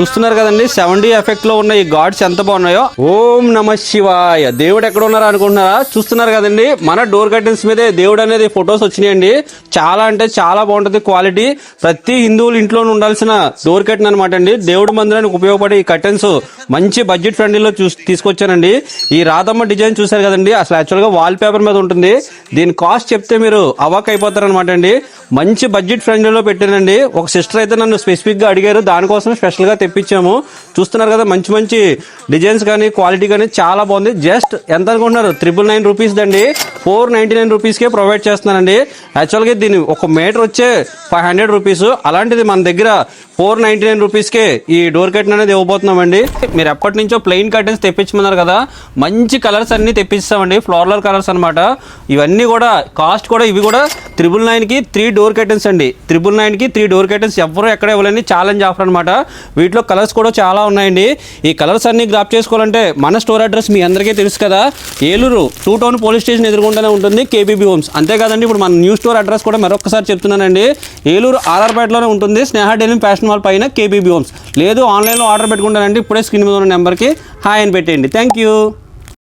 చూస్తున్నారు కదండి సెవెంటీ ఎఫెక్ట్లో ఉన్న ఈ గాడ్స్ ఎంత బాగున్నాయో. ఓం నమ శివాయ. దేవుడు ఎక్కడ ఉన్నారా అనుకుంటున్నారా? చూస్తున్నారు కదండి మన డోర్ కర్టెన్స్ మీదే దేవుడు అనేది ఫొటోస్ వచ్చినాయండి. చాలా అంటే చాలా బాగుంటుంది క్వాలిటీ ప్రతి హిందువులు ఇంట్లో ఉండాల్సిన డోర్ కర్టెన్ అనమాట అండి. దేవుడు మందిరానికి ఉపయోగపడే ఈ కర్టెన్స్ మంచి బడ్జెట్ ఫ్రెండ్లీలో చూసి తీసుకొచ్చానండి. ఈ రాధమ్మ డిజైన్ చూసారు కదండి అసలు యాక్చువల్గా వాల్ పేపర్ మీద ఉంటుంది. దీని కాస్ట్ చెప్తే మీరు అవాక్ అయిపోతారు అనమాట అండి. మంచి బడ్జెట్ ఫ్రెండ్లీలో పెట్టానండి ఒక సిస్టర్ అయితే నన్ను స్పెసిఫిక్గా అడిగారు. దానికోసం స్పెషల్గా తెప్పించాము. చూస్తున్నారు కదా మంచి మంచి డిజైన్స్ కానీ క్వాలిటీ కానీ చాలా బాగుంది. జస్ట్ ఎంత అనుకుంటున్నారు? త్రిబుల్ నైన్ రూపీస్ దండి. ఫోర్ నైన్టీ నైన్ రూపీస్కే ప్రొవైడ్ చేస్తున్నానండి. యాక్చువల్గా దీని ఒక మీటర్ వచ్చే ఫైవ్ హండ్రెడ్ రూపీస్ అలాంటిది మన దగ్గర ఫోర్ నైన్టీ నైన్ రూపీస్కే ఈ డోర్ కర్టెన్ అనేది ఇవ్వబోతున్నామండి. మీరు ఎప్పటి నుంచో ప్లెయిన్ కర్టెన్స్ తెప్పించమన్నారు కదా మంచి కలర్స్ అన్నీ తెప్పిస్తామండి ఫ్లోరల్ కలర్స్ అనమాట ఇవన్నీ కూడా కాస్ట్ కూడా ఇవి కూడా త్రిబుల్ నైన్కి త్రీ డోర్ కర్టెన్స్ అండి. త్రిబుల్ నైన్కి త్రీ డోర్ కర్టెన్స్ ఎవరు ఎక్కడ ఇవ్వలేని ఛాలెంజ్ ఆఫర్ అనమాట వీటిలో కలర్స్ కూడా చాలా ఉన్నాయండి. ఈ కలర్స్ అన్ని గ్రాప్ చేసుకోవాలంటే మన స్టోర్ అడ్రస్ మీ అందరికీ తెలుసు కదా. Eluru two town police station ఎదుర్కొంటూనే ఉంటుంది కేబీబీ హోమ్స్. అంతేకాదండి ఇప్పుడు మన న్యూ స్టోర్ అడ్రస్ కూడా మరొకసారి చెప్తున్నానండి. ఏలూరు ఆర్ఆర్పేటలోనే ఉంటుంది. స్నేహ డెలిం ఫ్యాషన్ మాల్ పైన కేబీబీ హోమ్స్. లేదు ఆన్లైన్లో ఆర్డర్ పెట్టుకుంటానంటే ఇప్పుడే స్క్రీన్ మీద ఉన్న నెంబర్కి హాయ్ అని పెట్టేయండి. Thank you.